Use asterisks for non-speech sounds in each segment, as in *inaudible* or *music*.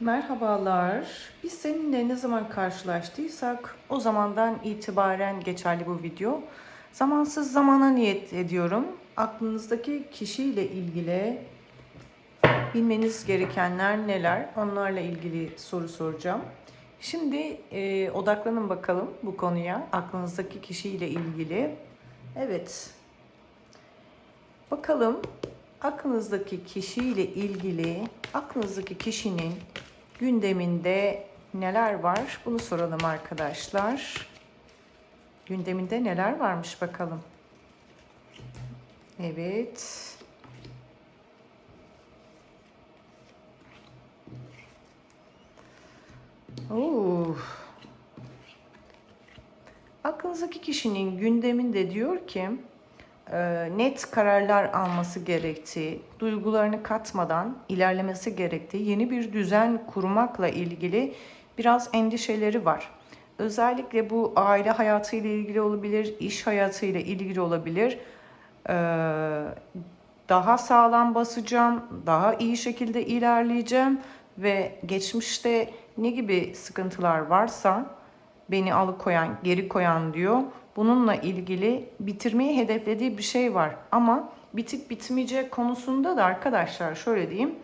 Merhabalar. Biz seninle ne zaman karşılaştıysak o zamandan itibaren geçerli bu video. Zamansız zamana niyet ediyorum. Aklınızdaki kişiyle ilgili bilmeniz gerekenler neler? Onlarla ilgili soru soracağım. Şimdi e, odaklanın bakalım bu konuya. Aklınızdaki kişiyle ilgili. Evet. Bakalım aklınızdaki kişiyle ilgili aklınızdaki kişinin gündeminde neler var? Bunu soralım arkadaşlar. Gündeminde neler varmış bakalım. Evet. Oo. Aklınızdaki kişinin gündeminde diyor ki net kararlar alması gerektiği, duygularını katmadan ilerlemesi gerektiği yeni bir düzen kurmakla ilgili biraz endişeleri var. Özellikle bu aile hayatıyla ilgili olabilir, iş hayatıyla ilgili olabilir. E, daha sağlam basacağım, daha iyi şekilde ilerleyeceğim ve geçmişte ne gibi sıkıntılar varsa beni alıkoyan, geri koyan diyor. Bununla ilgili bitirmeyi hedeflediği bir şey var. Ama bitip bitmeyecek konusunda da arkadaşlar şöyle diyeyim.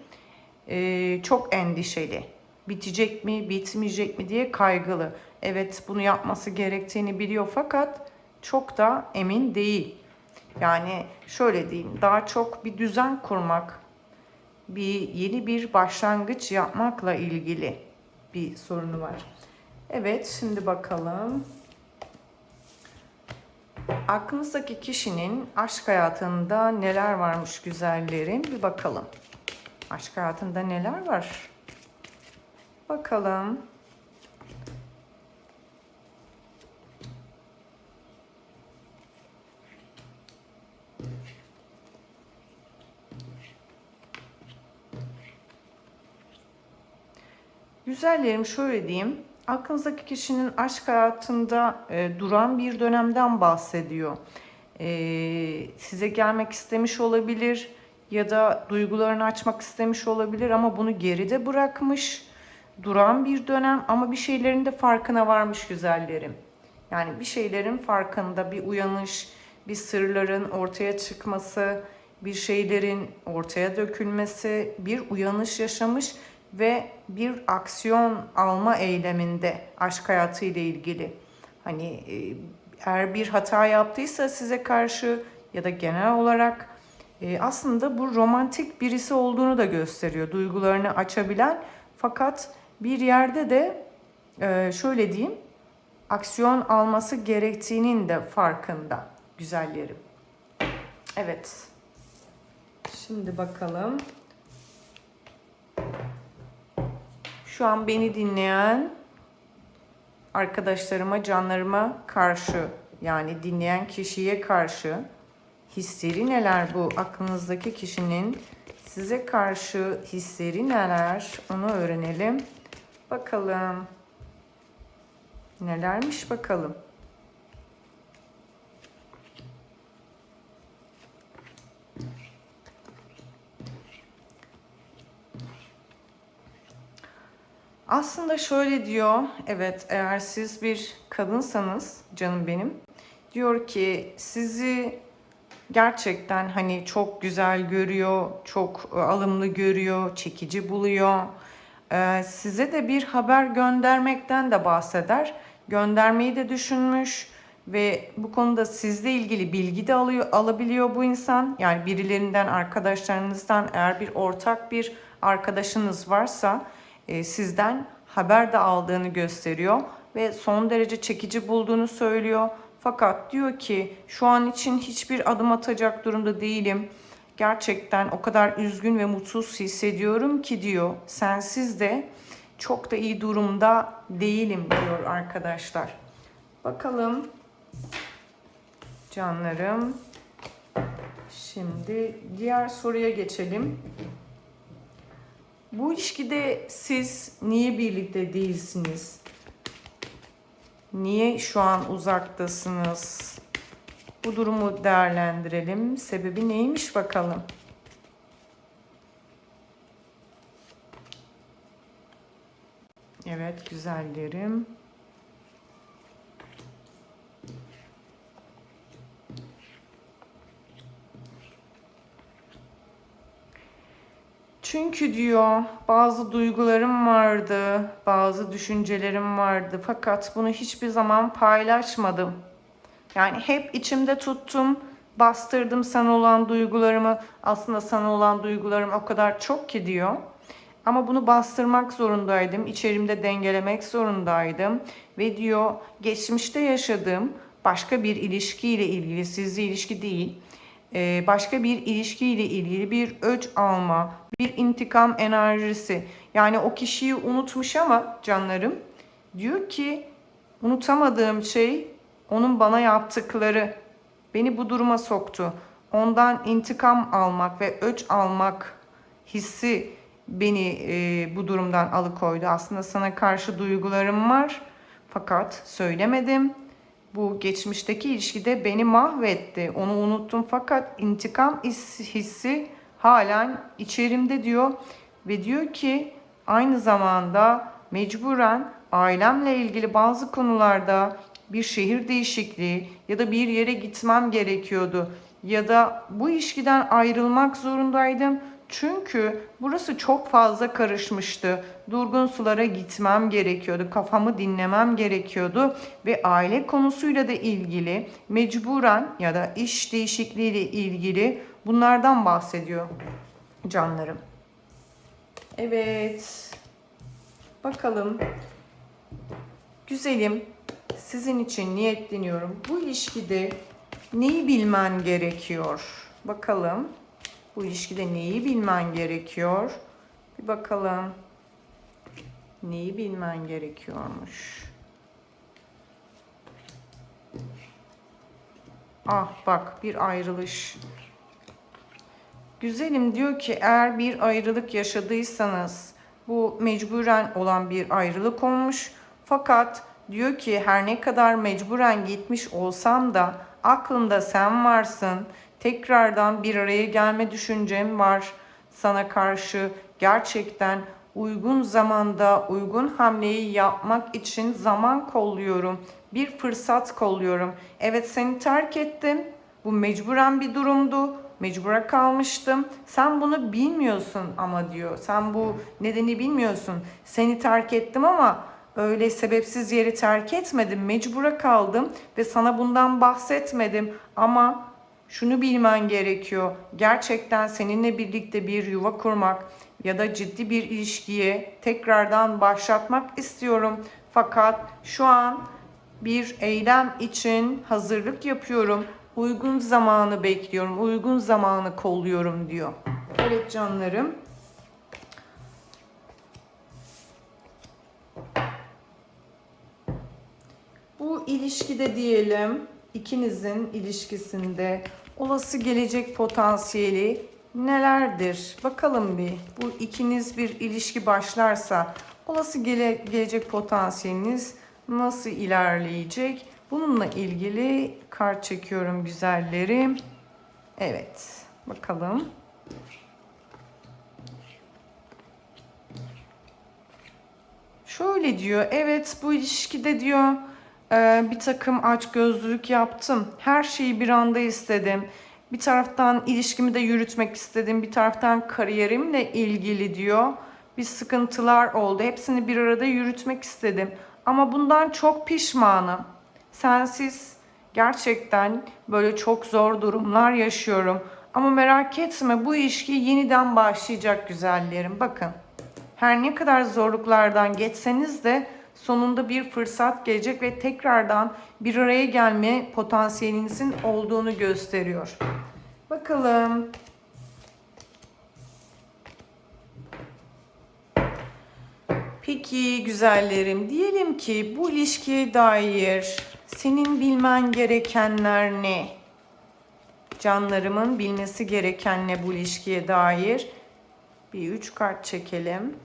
e, çok endişeli. Bitecek mi, bitmeyecek mi diye kaygılı. Evet bunu yapması gerektiğini biliyor fakat çok da emin değil. Yani şöyle diyeyim daha çok bir düzen kurmak, bir yeni bir başlangıç yapmakla ilgili bir sorunu var. Evet şimdi bakalım. Aklınızdaki kişinin aşk hayatında neler varmış güzellerin bir bakalım. Aşk hayatında neler var? Bakalım. Güzellerim şöyle diyeyim. Aklınızdaki kişinin aşk hayatında e, duran bir dönemden bahsediyor. E, size gelmek istemiş olabilir ya da duygularını açmak istemiş olabilir ama bunu geride bırakmış. Duran bir dönem ama bir şeylerin de farkına varmış güzellerim. Yani bir şeylerin farkında bir uyanış, bir sırların ortaya çıkması, bir şeylerin ortaya dökülmesi, bir uyanış yaşamış ve bir aksiyon alma eyleminde aşk hayatı ile ilgili. Hani e, eğer bir hata yaptıysa size karşı ya da genel olarak e, aslında bu romantik birisi olduğunu da gösteriyor. Duygularını açabilen fakat bir yerde de e, şöyle diyeyim aksiyon alması gerektiğinin de farkında güzellerim. Evet. Şimdi bakalım. Şu an beni dinleyen arkadaşlarıma, canlarıma karşı yani dinleyen kişiye karşı hisleri neler bu aklınızdaki kişinin size karşı hisleri neler onu öğrenelim. Bakalım. Nelermiş bakalım. Aslında şöyle diyor, evet eğer siz bir kadınsanız canım benim, diyor ki sizi gerçekten hani çok güzel görüyor, çok e, alımlı görüyor, çekici buluyor. Ee, size de bir haber göndermekten de bahseder. Göndermeyi de düşünmüş ve bu konuda sizle ilgili bilgi de alıyor, alabiliyor bu insan. Yani birilerinden, arkadaşlarınızdan eğer bir ortak bir arkadaşınız varsa e, sizden haber de aldığını gösteriyor ve son derece çekici bulduğunu söylüyor. Fakat diyor ki şu an için hiçbir adım atacak durumda değilim. Gerçekten o kadar üzgün ve mutsuz hissediyorum ki diyor. Sensiz de çok da iyi durumda değilim diyor arkadaşlar. Bakalım canlarım. Şimdi diğer soruya geçelim. Bu ilişkide siz niye birlikte değilsiniz? Niye şu an uzaktasınız? Bu durumu değerlendirelim. Sebebi neymiş bakalım. Evet güzellerim. Çünkü diyor bazı duygularım vardı, bazı düşüncelerim vardı fakat bunu hiçbir zaman paylaşmadım. Yani hep içimde tuttum, bastırdım sana olan duygularımı. Aslında sana olan duygularım o kadar çok ki diyor. Ama bunu bastırmak zorundaydım. içerimde dengelemek zorundaydım. Ve diyor geçmişte yaşadığım başka bir ilişkiyle ilgili, sizli ilişki değil, başka bir ilişkiyle ilgili bir öç alma, bir intikam enerjisi. Yani o kişiyi unutmuş ama canlarım diyor ki unutamadığım şey onun bana yaptıkları beni bu duruma soktu. Ondan intikam almak ve öç almak hissi beni e, bu durumdan alıkoydu. Aslında sana karşı duygularım var fakat söylemedim. Bu geçmişteki ilişkide beni mahvetti. Onu unuttum fakat intikam hissi halen içerimde diyor ve diyor ki aynı zamanda mecburen ailemle ilgili bazı konularda bir şehir değişikliği ya da bir yere gitmem gerekiyordu ya da bu ilişkiden ayrılmak zorundaydım. Çünkü burası çok fazla karışmıştı. Durgun sulara gitmem gerekiyordu. Kafamı dinlemem gerekiyordu ve aile konusuyla da ilgili mecburen ya da iş değişikliğiyle ilgili bunlardan bahsediyor canlarım. Evet. Bakalım. Güzelim sizin için niyetleniyorum. Bu ilişkide neyi bilmen gerekiyor? Bakalım. Bu ilişkide neyi bilmen gerekiyor? Bir bakalım. Neyi bilmen gerekiyormuş? Ah bak bir ayrılış. Güzelim diyor ki eğer bir ayrılık yaşadıysanız bu mecburen olan bir ayrılık olmuş. Fakat diyor ki her ne kadar mecburen gitmiş olsam da aklımda sen varsın. Tekrardan bir araya gelme düşüncem var sana karşı. Gerçekten uygun zamanda uygun hamleyi yapmak için zaman kolluyorum. Bir fırsat kolluyorum. Evet seni terk ettim. Bu mecburen bir durumdu. Mecbura kalmıştım. Sen bunu bilmiyorsun ama diyor. Sen bu nedeni bilmiyorsun. Seni terk ettim ama öyle sebepsiz yeri terk etmedim. Mecbura kaldım ve sana bundan bahsetmedim. Ama şunu bilmen gerekiyor. Gerçekten seninle birlikte bir yuva kurmak ya da ciddi bir ilişkiye tekrardan başlatmak istiyorum. Fakat şu an bir eylem için hazırlık yapıyorum. Uygun zamanı bekliyorum. Uygun zamanı kolluyorum diyor. Evet canlarım. Bu ilişkide diyelim ikinizin ilişkisinde olası gelecek potansiyeli nelerdir? Bakalım bir. Bu ikiniz bir ilişki başlarsa olası gele, gelecek potansiyeliniz nasıl ilerleyecek? Bununla ilgili kart çekiyorum güzellerim. Evet. Bakalım. Şöyle diyor. Evet bu ilişkide diyor e, bir takım aç gözlülük yaptım. Her şeyi bir anda istedim. Bir taraftan ilişkimi de yürütmek istedim. Bir taraftan kariyerimle ilgili diyor. Bir sıkıntılar oldu. Hepsini bir arada yürütmek istedim. Ama bundan çok pişmanım. Sensiz gerçekten böyle çok zor durumlar yaşıyorum. Ama merak etme bu ilişki yeniden başlayacak güzellerim. Bakın her ne kadar zorluklardan geçseniz de sonunda bir fırsat gelecek ve tekrardan bir araya gelme potansiyelinizin olduğunu gösteriyor. Bakalım. Peki güzellerim diyelim ki bu ilişkiye dair senin bilmen gerekenler ne? Canlarımın bilmesi gereken ne bu ilişkiye dair? Bir üç kart çekelim.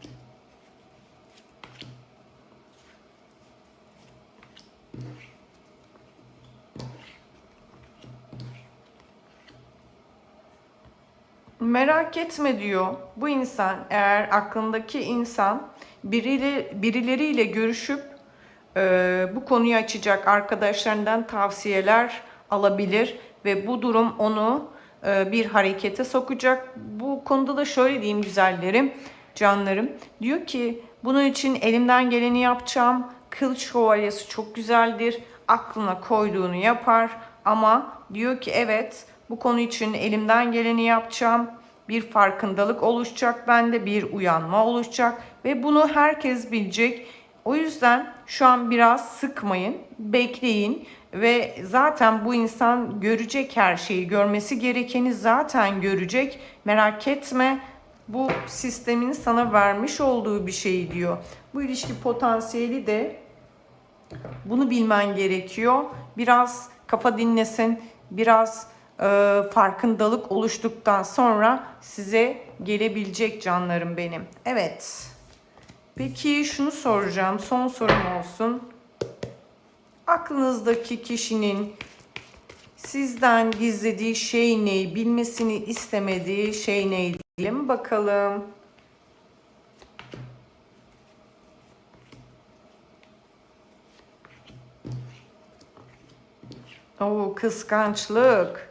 Merak etme diyor. Bu insan eğer aklındaki insan biriyle, birileriyle görüşüp e, bu konuyu açacak arkadaşlarından tavsiyeler alabilir ve bu durum onu e, bir harekete sokacak. Bu konuda da şöyle diyeyim güzellerim, canlarım. Diyor ki bunun için elimden geleni yapacağım. Kılıç şövalyesi çok güzeldir. Aklına koyduğunu yapar ama diyor ki evet bu konu için elimden geleni yapacağım. Bir farkındalık oluşacak bende, bir uyanma oluşacak ve bunu herkes bilecek. O yüzden şu an biraz sıkmayın, bekleyin ve zaten bu insan görecek her şeyi, görmesi gerekeni zaten görecek. Merak etme. Bu sistemin sana vermiş olduğu bir şey diyor. Bu ilişki potansiyeli de bunu bilmen gerekiyor. Biraz kafa dinlesin, biraz e, farkındalık oluştuktan sonra size gelebilecek canlarım benim. Evet. Peki şunu soracağım. Son sorum olsun. Aklınızdaki kişinin sizden gizlediği şey ne? Bilmesini istemediği şey ne diyelim bakalım. Oo kıskançlık.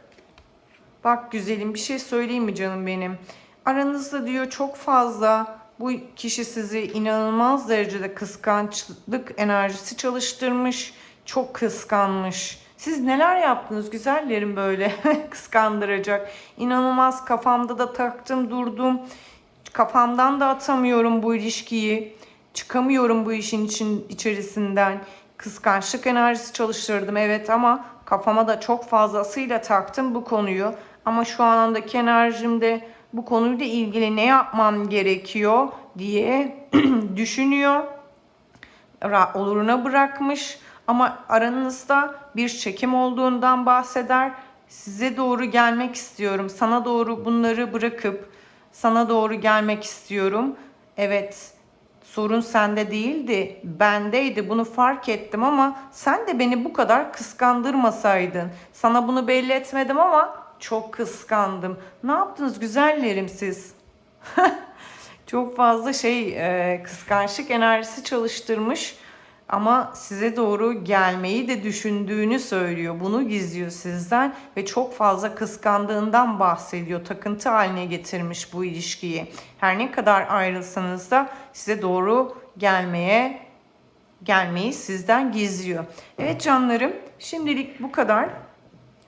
Bak güzelim bir şey söyleyeyim mi canım benim? Aranızda diyor çok fazla bu kişi sizi inanılmaz derecede kıskançlık enerjisi çalıştırmış. Çok kıskanmış. Siz neler yaptınız güzellerim böyle *laughs* kıskandıracak. İnanılmaz kafamda da taktım durdum. Kafamdan da atamıyorum bu ilişkiyi. Çıkamıyorum bu işin için içerisinden. Kıskançlık enerjisi çalıştırdım evet ama kafama da çok fazlasıyla taktım bu konuyu. Ama şu andaki enerjimde bu konuyla ilgili ne yapmam gerekiyor diye *clears throat* düşünüyor. Oluruna bırakmış ama aranızda bir çekim olduğundan bahseder. Size doğru gelmek istiyorum. Sana doğru bunları bırakıp sana doğru gelmek istiyorum. Evet, sorun sende değildi, bendeydi. Bunu fark ettim ama sen de beni bu kadar kıskandırmasaydın. Sana bunu belli etmedim ama çok kıskandım. Ne yaptınız güzellerim siz? *laughs* Çok fazla şey e, kıskançlık enerjisi çalıştırmış ama size doğru gelmeyi de düşündüğünü söylüyor. Bunu gizliyor sizden ve çok fazla kıskandığından bahsediyor. Takıntı haline getirmiş bu ilişkiyi. Her ne kadar ayrılsanız da size doğru gelmeye gelmeyi sizden gizliyor. Evet canlarım şimdilik bu kadar.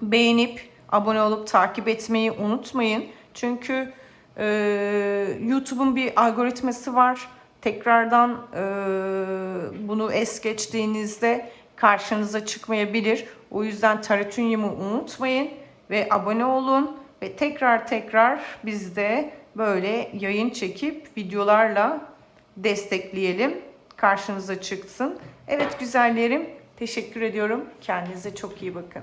Beğenip abone olup takip etmeyi unutmayın. Çünkü e, YouTube'un bir algoritması var. Tekrardan e, bunu es geçtiğinizde karşınıza çıkmayabilir. O yüzden Tarotunyum'u unutmayın ve abone olun ve tekrar tekrar biz de böyle yayın çekip videolarla destekleyelim. Karşınıza çıksın. Evet güzellerim teşekkür ediyorum. Kendinize çok iyi bakın.